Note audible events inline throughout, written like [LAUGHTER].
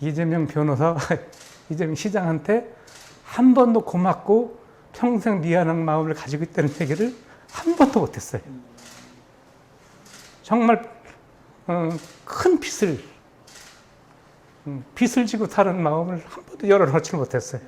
이재명 변호사, [LAUGHS] 이재명 시장한테 한 번도 고맙고 평생 미안한 마음을 가지고 있다는 얘기를 한 번도 못했어요. 정말 어, 큰 빚을 음, 빚을 지고 사는 마음을 한 번도 열어놓지 못했어요.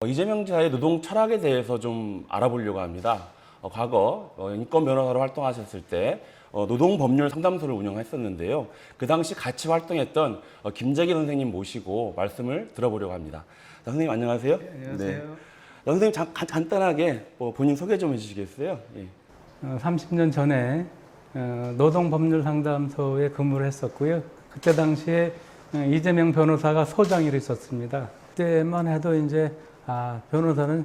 어, 이재명 지사의 노동 철학에 대해서 좀 알아보려고 합니다. 어, 과거 어, 인권 변호사로 활동하셨을 때 어, 노동 법률 상담소를 운영했었는데요. 그 당시 같이 활동했던 어, 김재기 선생님 모시고 말씀을 들어보려고 합니다. 자, 선생님 안녕하세요. 네. 자, 선생님 잠, 간- 간단하게 뭐 본인 소개 좀 해주시겠어요? 예. 어, 30년 전에 어, 노동법률상담소에 근무를 했었고요. 그때 당시에 어, 이재명 변호사가 소장으로 있었습니다. 그때만 해도 이제 아, 변호사는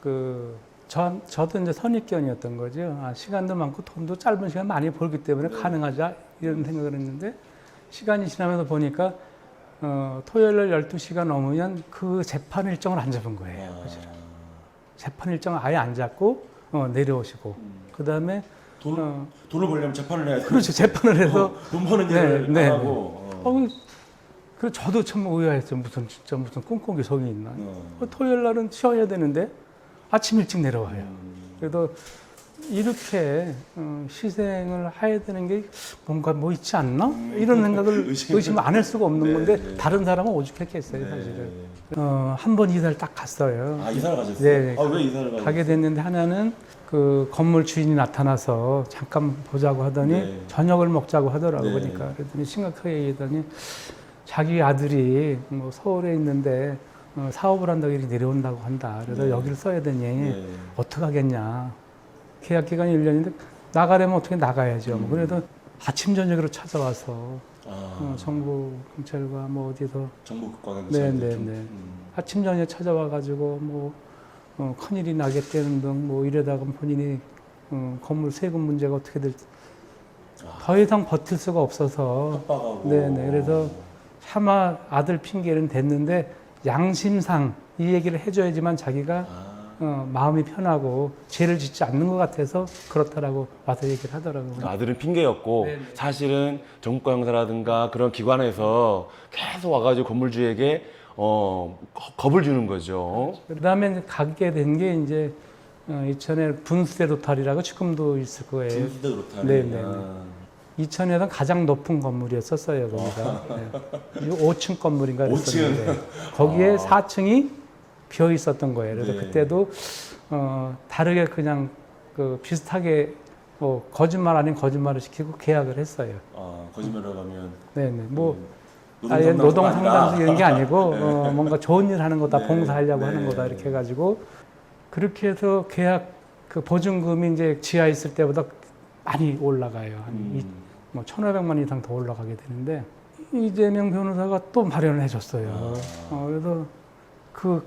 그 저, 저도 이제 선입견이었던 거죠. 아, 시간도 많고 돈도 짧은 시간 많이 벌기 때문에 가능하자 이런 생각을 했는데 시간이 지나면서 보니까 어, 토요일 날 12시가 넘으면 그 재판 일정을 안 잡은 거예요. 그죠? 재판 일정을 아예 안 잡고 어, 내려오시고 그 다음에 돈, 어, 돈을 벌려면 재판을 해야 그렇죠 재판을 해서 돈 버는 네, 일을 네, 안 하고, 어. 어, 그 저도 참 의아했죠 무슨 진짜 무슨 꿍꿍이 속이 있나 어. 어, 토요일 날은 쉬어야 되는데 아침 일찍 내려와요 그래도 이렇게 어, 희생을 해야 되는 게 뭔가 뭐 있지 않나 이런 생각을 [LAUGHS] 의심. 의심 안 할 수가 없는 네, 건데 네. 다른 사람은 오죽했겠어요 사실은 어, 한 번 이사를 딱 갔어요 아 이사를 가셨어요? 네. 아 왜 이사를 가셨어요? 가게 됐는데 하나는 그 건물 주인이 나타나서 잠깐 보자고 하더니 네. 저녁을 먹자고 하더라고 네. 보니까 그랬더니 심각하게 얘기하더니 자기 아들이 뭐 서울에 있는데 어, 사업을 한다고 이렇게 내려온다고 한다. 그래서 네. 여기를 써야 되니 네. 어떻게 하겠냐. 계약 기간이 1년인데 나가려면 어떻게 나가야죠. 뭐 음. 그래도 아침 저녁으로 찾아와서 아, 어, 정부 경찰과 뭐 어디서 정보국과는 네, 네, 네. 아침 저녁 찾아와 가지고 뭐 어, 큰일이 나겠다는 등 뭐 이러다가 본인이 어, 건물 세금 문제가 어떻게 될지 더 이상 버틸 수가 없어서 협박하고 네, 네. 그래서 차마 아들 핑계는 됐는데 양심상 이 얘기를 해줘야지만 자기가 아, 어, 마음이 편하고 죄를 짓지 않는 것 같아서 그렇다라고 와서 얘기를 하더라고요. 아들은 핑계였고 네, 네. 사실은 정부과 형사라든가 그런 기관에서 계속 와가지고 건물주에게 어, 거- 겁을 주는 거죠. 그다음에 이제 가게 된 게 이제 어, 이천에 분수대 로탈이라고 지금도 있을 거예요. 진수대 그렇다네. 네, 네, 네. 아. 이천에서 가장 높은 건물이었었어요, 거기가. 네. 5층 건물인가 그랬었는데 거기에 아. 4층이 비어 있었던 거예요. 그래서 네. 그때도 어, 다르게 그냥 그 비슷하게 뭐 거짓말 아닌 거짓말을 시키고 계약을 했어요. 아, 거짓말을 하면 네, 네. 뭐 음, 아예 노동. 상담소 이런 게 아니고 [LAUGHS] 어, 뭔가 좋은 일 하는 거다 네, 봉사하려고 네. 하는 거다 이렇게 해가지고 그렇게 해서 계약 그 보증금이 이제 지하 있을 때보다 많이 올라가요. 한 이- 음, 뭐 1,500만 이상 더 올라가게 되는데 이재명 변호사가 또 마련을 해줬어요. 아. 어, 그래서 그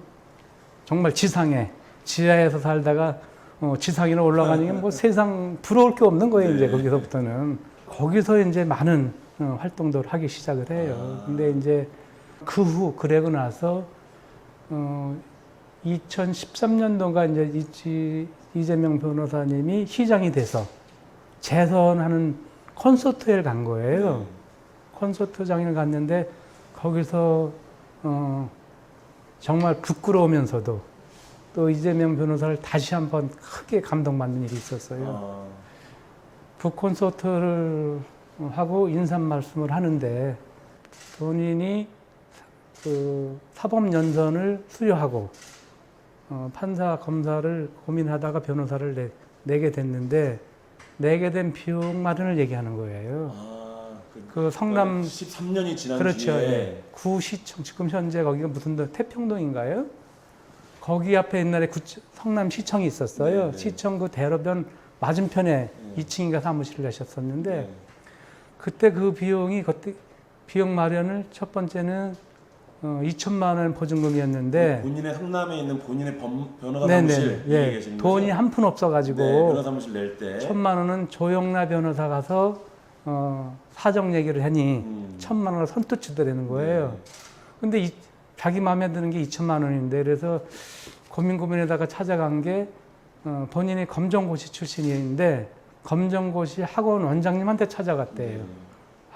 정말 지상에 지하에서 살다가 어, 지상으로 올라가는 게 뭐 세상 부러울 게 없는 거예요. 이제 네. 거기서부터는 거기서 이제 많은 어, 활동들을 하기 시작을 해요. 아. 근데 이제 그 후 그러고 나서 어, 2013년도가 이제 이- 이재명 변호사님이 시장이 돼서 재선하는 콘서트에 간 거예요. 네. 콘서트장에 갔는데 거기서 어, 정말 부끄러우면서도 또 이재명 변호사를 다시 한번 크게 감동받는 일이 있었어요. 아, 그 콘서트를 하고 인사 말씀을 하는데 본인이 그 사법 연전을 수료하고 어, 판사 검사를 고민하다가 변호사를 내, 내게 됐는데 내게 된 비용 마련을 얘기하는 거예요. 아, 그, 그 성남 13년이 지난 그렇죠. 예. 구시청 지금 현재 거기가 무슨 데 태평동인가요? 거기 앞에 옛날에 구, 성남 시청이 있었어요. 네, 네. 시청 그 대로변 맞은편에 네. 2층인가 사무실을 하셨었는데 네. 그때 그 비용이 그때 비용 마련을 첫 번째는 어, 2천만 원 보증금이었는데 본인의 성남에 있는 본인의 범, 변호사 네네 사무실 예. 돈이? 한푼 네, 없어가지고 변호사 사무실 낼 때. 천만 원은 조영라 변호사 가서 어, 사정 얘기를 하니 음. 천만 원을 선뜻 주더라는 거예요. 네. 근데 이, 자기 마음에 드는 게 2천만 원인데 그래서 고민 고민에다가 찾아간 게 어, 본인이 검정고시 출신인데 검정고시 학원 원장님한테 찾아갔대요. 네.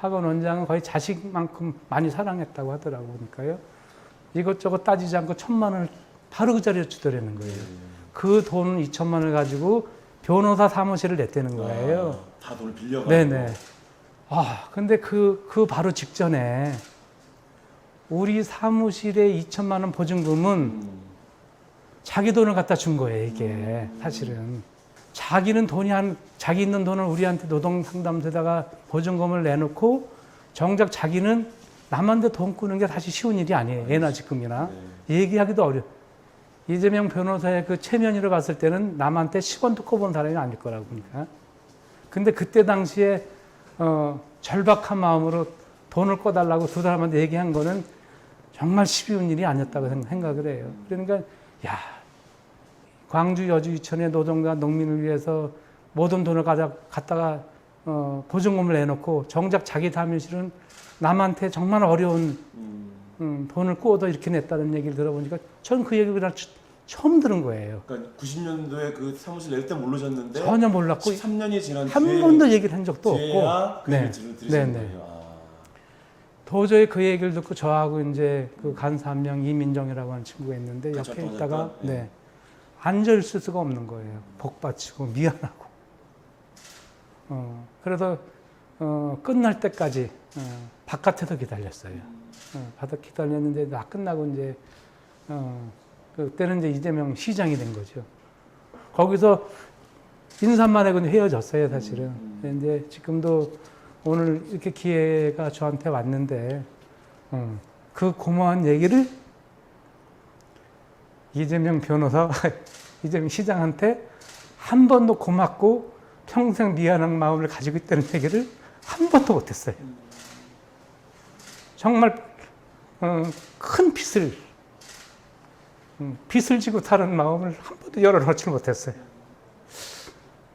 학원 원장은 거의 자식만큼 많이 사랑했다고 하더라고 보니까요. 이것저것 따지지 않고 천만 원을 바로 그 자리에 주더라는 거예요. 그돈 2천만 원을 가지고 변호사 사무실을 냈다는 거예요. 아, 다 돈을 빌려가지고. 네네. 아, 근데 그, 그 바로 직전에 우리 사무실에 2천만 원 보증금은 음. 자기 돈을 갖다 준 거예요, 이게. 사실은. 자기는 돈이 한, 자기 있는 돈을 우리한테 노동 상담소에다가 보증금을 내놓고 정작 자기는 남한테 돈 꾸는 게 사실 쉬운 일이 아니에요. 예나 지금이나. 얘기하기도 어려. 이재명 변호사의 그 체면으로 봤을 때는 남한테 10원도 꿔본 사람이 아닐 거라고 보니까. 근데 그때 당시에 어, 절박한 마음으로 돈을 꿔달라고 두 사람한테 얘기한 거는 정말 쉬운 일이 아니었다고 생- 생각을 해요. 그러니까 야 광주 여주 이천의 노동과 농민을 위해서 모든 돈을 가져 갖다가 어, 보증금을 내놓고 정작 자기 사무실은 남한테 정말 어려운 음. 음, 돈을 꾸어도 이렇게 냈다는 얘기를 들어보니까 전 그 얘기를 그냥 처- 처음 들은 거예요. 그러니까 90년도에 그 사무실 낼때 모르셨는데 전혀 몰랐고 13년이 지난 한 뒤에 번도 얘기를 한 적도 없고 그 네. 네, 네. 거예요. 아. 도저히 그 얘기를 듣고 저하고 이제 그 간사 한명 이민정이라고 하는 친구가 있는데 옆에? 있다가 예. 네 있을 수가 없는 거예요. 복받치고 미안하고. 어, 그래서 어, 끝날 때까지 어, 바깥에서 기다렸어요. 어, 바깥 기다렸는데 나 끝나고 이제 어, 그때는 이제 이재명 시장이 된 거죠. 거기서 인사만 하고 헤어졌어요, 사실은. 음. 근데 지금도 오늘 이렇게 기회가 저한테 왔는데 어, 그 고마운 얘기를 이재명 변호사, [LAUGHS] 이재명 시장한테 한 번도 고맙고 평생 미안한 마음을 가지고 있다는 얘기를 한 번도 못했어요. 정말 어, 큰 빚을 음, 빚을 지고 사는 마음을 한 번도 열어놓지 못했어요.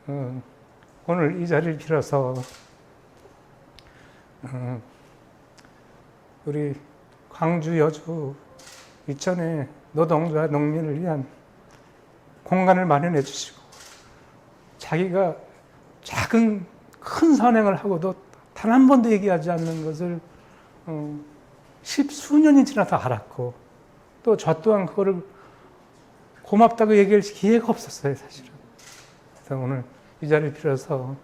어, 오늘 이 자리를 빌어서 어, 우리 광주 여주 이천의 노동자 농민을 위한 공간을 마련해 주시고 자기가 작은 큰 선행을 하고도 단 한 번도 얘기하지 않는 것을 어, 십수년이 지나서 알았고 또 저 또한 그거를 고맙다고 얘기할 기회가 없었어요 사실은. 그래서 오늘 이 자리를 빌어서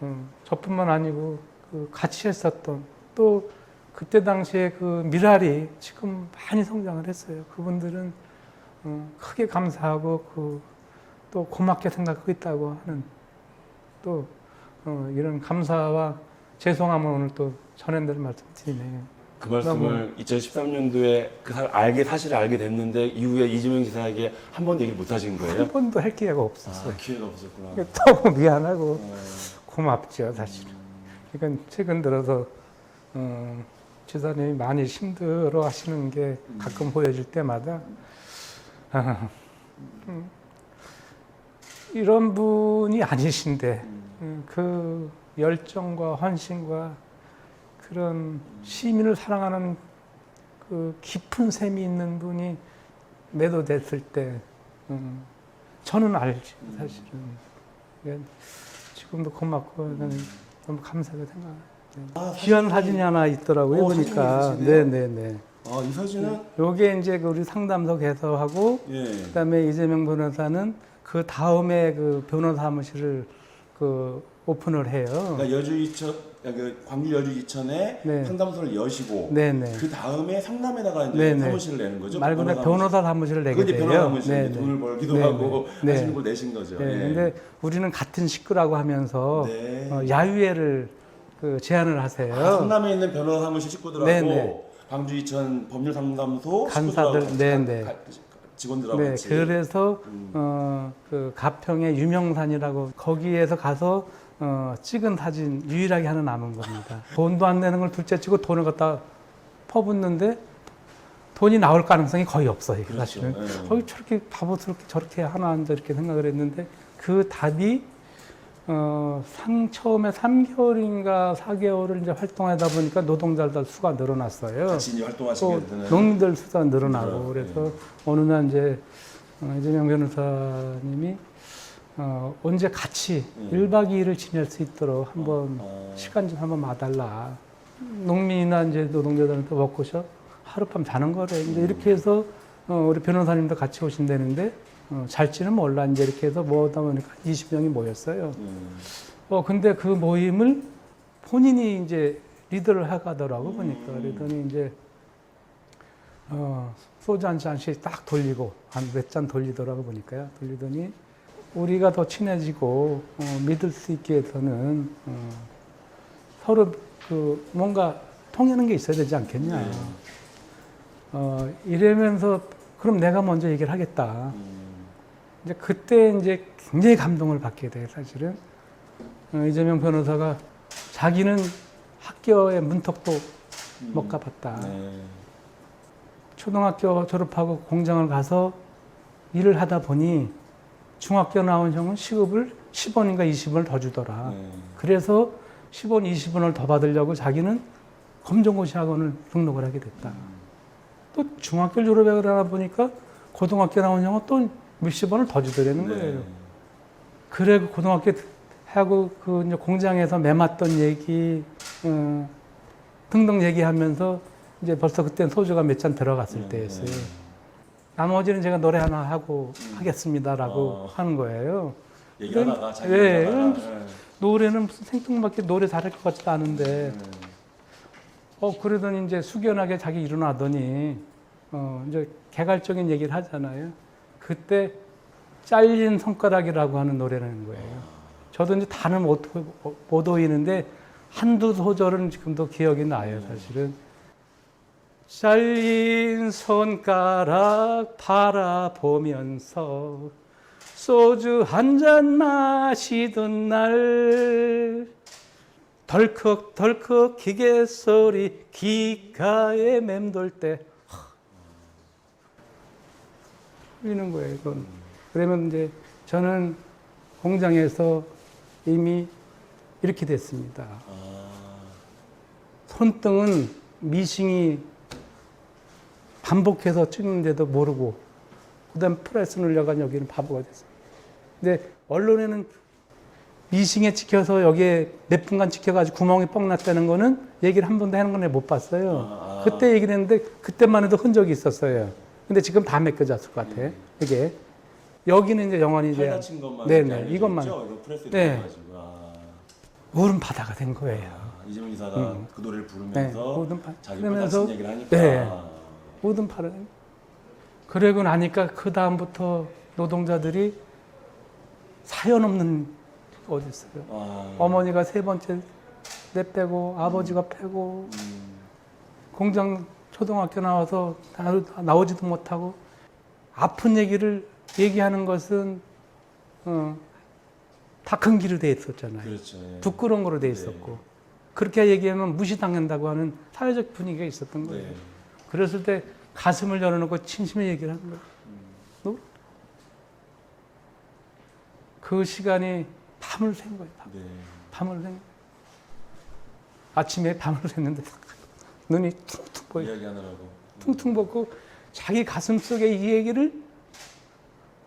어, 저뿐만 아니고 그 같이 했었던 또 그때 당시에 그 미랄이 지금 많이 성장을 했어요. 그분들은 어, 크게 감사하고 그 또 고맙게 생각하고 있다고 하는 또 어, 이런 감사와 죄송함을 오늘 또 전해드릴 말씀드리네요. 그 말씀을 2013년도에 그 사, 알게 사실을 알게 됐는데 이후에 이재명 지사에게 한 번도 얘기를 못 하신 거예요? 한 번도 할 기회가 없었어요. 아, 기회가 없었구나. 너무 미안하고 어, 고맙죠, 사실은. 그러니까 최근 들어서 어, 지사님이 많이 힘들어 하시는 게 가끔 보여질 때마다 아, 음, 이런 분이 아니신데 음, 그 열정과 헌신과 그런 시민을 사랑하는 그 깊은 셈이 있는 분이 매도됐을 때 음, 저는 알지 사실은 그러니까 지금도 고맙고 너무 감사하게 생각해요. 아, 귀한 사진이 하나 있더라고요. 어, 보니까 사진이 있으시네요? 네네네. 아, 이 사진은 요게 이제 그 우리 상담소 개설하고 예. 그다음에 이재명 변호사는 그 다음에 그 변호사 사무실을 그 오픈을 해요. 그러니까 여주 이천, 그 광주 여주 이천에 네. 상담소를 여시고 네네. 그 다음에 상담에다가 이제 네네. 사무실을 내는 거죠. 말 그대로. 변호사 사무실을 내게 그게 돼요. 변호사 사무실 네네. 돈을 벌기도 네네. 하고 네. 하시는 걸 내신 거죠. 네, 예. 근데 우리는 같은 식구라고 하면서 네. 어, 야유회를 그 제안을 하세요. 아, 성남에 있는 변호사 사무실 식구들하고 네네. 광주 이천 법률 상담소 간사들, 네네. 가- 가- 직원들하고 네, 같이 그래서 음. 어, 그 가평의 유명산이라고 거기에서 가서 어, 찍은 사진 유일하게 하나 남은 겁니다. [LAUGHS] 돈도 안 내는 걸 둘째 치고 돈을 갖다 퍼붓는데 돈이 나올 가능성이 거의 없어요. 그렇죠. 사실은. 네. 거의 저렇게 바보스럽게 저렇게 하나 앉아 이렇게 생각을 했는데 그 답이 어, 상 처음에 3개월인가 4개월을 이제 활동하다 보니까 노동자들 수가 늘어났어요. 같이 활동하시게 되는 농민들 수가 늘어나고. 그래서 어느 날 이제 어, 이재명 변호사님이 어, 언제 같이 음. 일 1박 2일을 지낼 수 있도록 한번 어. 시간 좀 한번 봐달라. 농민이나 이제 노동자들한테 워크숍 하룻밤 자는 거래. 이제 이렇게 해서 어, 우리 변호사님도 같이 오신다는데 어, 잘지는 몰라. 이제 이렇게 해서 모으다 보니까 20명이 모였어요. 음. 어, 근데 그 모임을 본인이 이제 리더를 하가더라고 보니까. 음. 그러더니 이제 어, 소주 한 잔씩 딱 돌리고 한 몇 잔 돌리더라고 보니까요. 돌리더니 우리가 더 친해지고 어, 믿을 수 있게 해서는 어, 서로 그 뭔가 통하는 게 있어야 되지 않겠냐. 네. 어, 이러면서 그럼 내가 먼저 얘기를 하겠다. 음. 이제 그때 이제 굉장히 감동을 받게 돼요, 사실은. 어, 이재명 변호사가 자기는 학교에 문턱도 못 가봤다. 네. 초등학교 졸업하고 공장을 가서 일을 하다 보니 중학교 나온 형은 시급을 10원인가 20원을 더 주더라. 네. 그래서 10원, 20원을 더 받으려고 자기는 검정고시 학원을 등록을 하게 됐다. 또 중학교 졸업을 하다 보니까 고등학교 나온 형은 또 몇십 원을 더 주더라는 거예요. 네. 그래 그 고등학교 하고 그 이제 공장에서 매맞던 얘기 어, 등등 얘기하면서 이제 벌써 그때 소주가 몇 잔 들어갔을 네, 때였어요. 네. 나머지는 제가 노래 하나 하고 하겠습니다라고 어. 하는 거예요. 얘기하다가 자기 예, 얘기하다가, 음. 노래는 무슨 생뚱맞게 노래 잘할 것 같지도 않은데 네. 어 그러더니 이제 숙연하게 자기 일어나더니 어 이제 개괄적인 얘기를 하잖아요. 그때 잘린 손가락이라고 하는 노래라는 거예요. 저도 이제 단은 못, 못 오이는데 한두 소절은 지금도 기억이 나요, 사실은. 잘린 손가락 바라보면서 소주 한 잔 마시던 날 덜컥덜컥 기계 소리 기가에 맴돌 때 울리는 거예요. 이건. 그러면 이제 저는 공장에서 이미 이렇게 됐습니다. 아, 손등은 미싱이 반복해서 찍는데도 모르고 그 다음 프레스 눌려간 여기는 바보가 됐어요. 근데 언론에는 미싱에 찍혀서 여기에 몇 분간 찍혀가지고 구멍이 뻥 났다는 거는 얘기를 한 번도 하는 건못 봤어요. 아, 아. 그때 얘기를 했는데 그때만 해도 흔적이 있었어요. 근데 지금 다 메꿔졌을 것 같아. 이게 여기는 이제 영원히 팔 이제 다친 것만 네네, 알려져 이것만. 네. 아, 울음 바다가 된 거예요. 아, 이재명 기사가 음. 그 노래를 네, 부르면서 바- 자기 그러면서 얘기를 하니까 네. 모든 팔은 그러고 나니까 그 다음부터 노동자들이 사연 없는 게 어디 있어요. 아, 어머니가 세 번째 내 빼고 아버지가 빼고 음, 공장 초등학교 나와서 나- 나오지도 못하고 아픈 얘기를 얘기하는 것은 어, 다 큰기로 돼 있었잖아요. 그렇죠. 예. 부끄러운 거로 돼 네. 있었고 그렇게 얘기하면 무시당한다고 하는 사회적 분위기가 있었던 거예요. 네. 그랬을 때 가슴을 열어놓고 진심의 얘기를 하는 거예요. 너? 그 시간이 밤을 샌 거예요. 밤. 네. 밤을 샌 거예요. 아침에 밤을 샜는데 눈이 퉁퉁 보여. 이야기하느라고. 퉁퉁 붓고 자기 가슴 속에 이 얘기를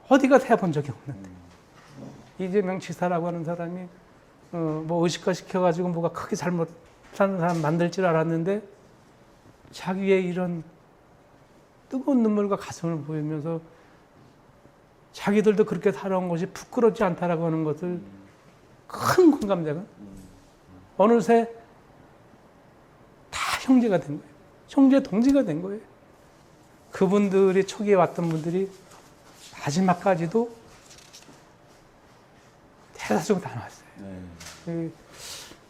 어디가 해본 적이 없는데 음. 이재명 지사라고 하는 사람이 어, 뭐 의식화 시켜가지고 뭐가 크게 잘못하는 사람 만들 줄 알았는데 자기의 이런 뜨거운 눈물과 가슴을 보이면서 자기들도 그렇게 살아온 것이 부끄럽지 않다라고 하는 것을 큰 공감대가 음. 어느새 다 형제가 된 거예요. 형제 동지가 된 거예요. 그분들이 초기에 왔던 분들이 마지막까지도 대다수가 다 나왔어요. 네. 그,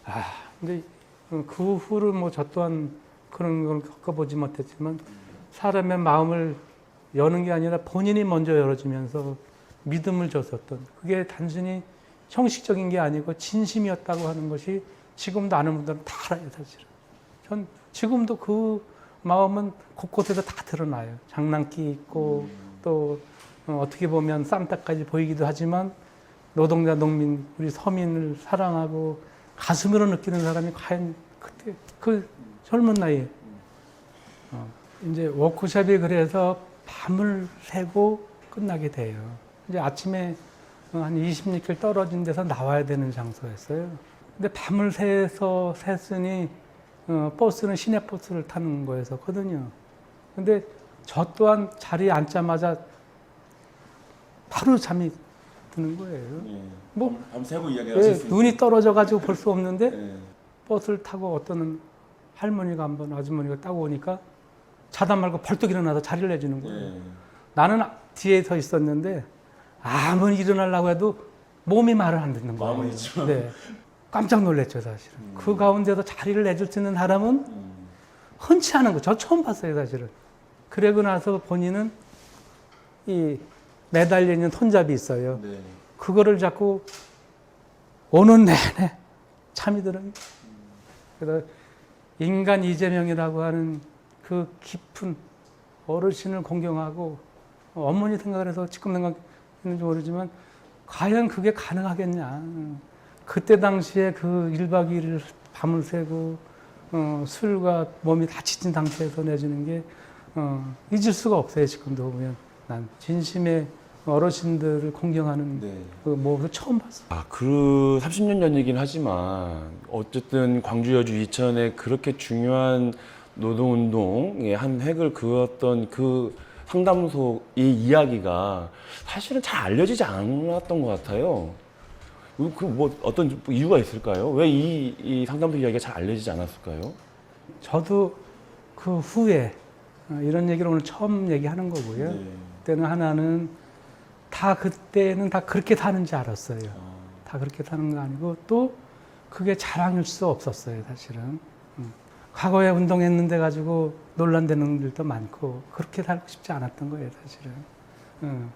아, 근데 그 후를 뭐 저 또한 그런 걸 겪어보지 못했지만 사람의 마음을 여는 게 아니라 본인이 먼저 열어주면서 믿음을 줬었던 그게 단순히 형식적인 게 아니고 진심이었다고 하는 것이 지금도 아는 분들은 다 알아요, 사실은. 전 지금도 그 마음은 곳곳에서 다 드러나요. 장난기 있고 또 어, 어떻게 보면 쌈딱까지 보이기도 하지만 노동자, 농민, 우리 서민을 사랑하고 가슴으로 느끼는 사람이 과연 그때 그 젊은 나이에 어, 이제 워크숍이 그래서 밤을 새고 끝나게 돼요. 이제 아침에 어, 한 20리길 떨어진 데서 나와야 되는 장소였어요. 근데 밤을 새서 샜으니 어, 버스는 시내 버스를 타는 거였었거든요. 근데 저 또한 자리에 앉자마자 바로 잠이 드는 거예요. 뭐 밤새고 예, 눈이 떨어져 가지고 볼 수 없는데 예. 버스를 타고 어떤 할머니가 한번 아주머니가 따고 오니까 자다 말고 벌떡 일어나서 자리를 내주는 거예요. 나는 뒤에 서 있었는데 아무리 일어나려고 해도 몸이 말을 안 듣는 거예요. 마음은 있지만. 네. 깜짝 놀랐죠, 사실은. 음. 그 가운데서 자리를 내줄 수 있는 사람은 흔치 않은 거. 저 처음 봤어요, 사실은. 그러고 나서 본인은 이 매달려 있는 손잡이 있어요. 네. 그거를 자꾸 오는 내내 참이 들어요. 그래서 인간 이재명이라고 하는 그 깊은 어르신을 공경하고 어머니 생각을 해서 지금 생각했는지 모르지만 과연 그게 가능하겠냐. 그때 당시에 그 1박 2일 밤을 새고 어, 술과 몸이 다치진 상태에서 내주는 게 어, 잊을 수가 없어요. 지금도 보면 난 진심의 어르신들을 공경하는 네. 그 모습을 처음 봤어. 아, 그 30년 전이긴 하지만 어쨌든 광주 여주 이천에 그렇게 중요한 노동운동의 한 획을 그었던 그 상담소의 이야기가 사실은 잘 알려지지 않았던 것 같아요. 그 뭐 어떤 이유가 있을까요? 왜 이 이 상담소 이야기가 잘 알려지지 않았을까요? 저도 그 후에 어, 이런 얘기를 오늘 처음 얘기하는 거고요. 네. 그때는 하나는 다 그때는 다 그렇게 사는지 알았어요. 아, 다 그렇게 사는 거 아니고 또 그게 자랑일 수 없었어요, 사실은. 음. 과거에 운동했는데 가지고 논란되는 일도 많고 그렇게 살고 싶지 않았던 거예요, 사실은. 음.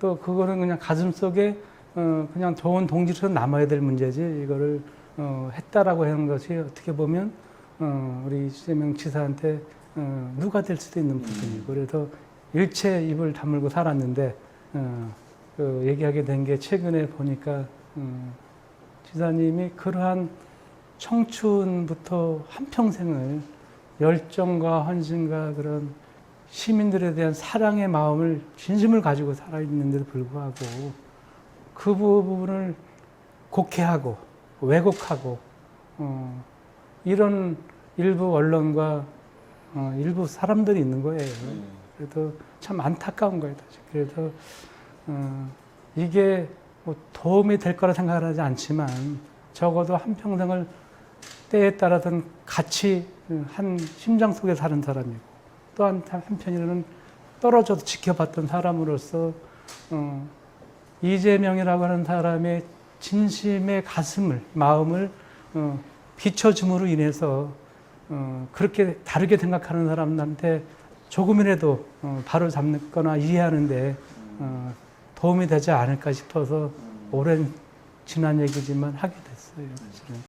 또 그거는 그냥 가슴 속에 어, 그냥 좋은 동지로 남아야 될 문제지 이거를 어, 했다라고 하는 것이 어떻게 보면 어, 우리 이재명 지사한테 어, 누가 될 수도 있는 부분이고 그래서 일체 입을 다물고 살았는데 어, 그 얘기하게 된 게 최근에 보니까 어, 지사님이 그러한 청춘부터 한 평생을 열정과 헌신과 그런 시민들에 대한 사랑의 마음을 진심을 가지고 살아있는데도 불구하고 그 부분을 곡해하고 왜곡하고 어, 이런 일부 언론과 어, 일부 사람들이 있는 거예요. 그래도 참 안타까운 거예요. 그래서 어, 이게 뭐 도움이 될 거라 생각을 하지 않지만 적어도 한 평생을 때에 따라서는 같이 한 심장 속에 사는 사람이고 또 한 한편으로는 떨어져도 지켜봤던 사람으로서 어, 이재명이라고 하는 사람의 진심의 가슴을 마음을 어, 비춰줌으로 인해서 어, 그렇게 다르게 생각하는 사람한테 조금이라도 어, 바로 잡거나 이해하는데 어, 도움이 되지 않을까 싶어서 오랜 지난 얘기지만 하게 됐어요. 사실은.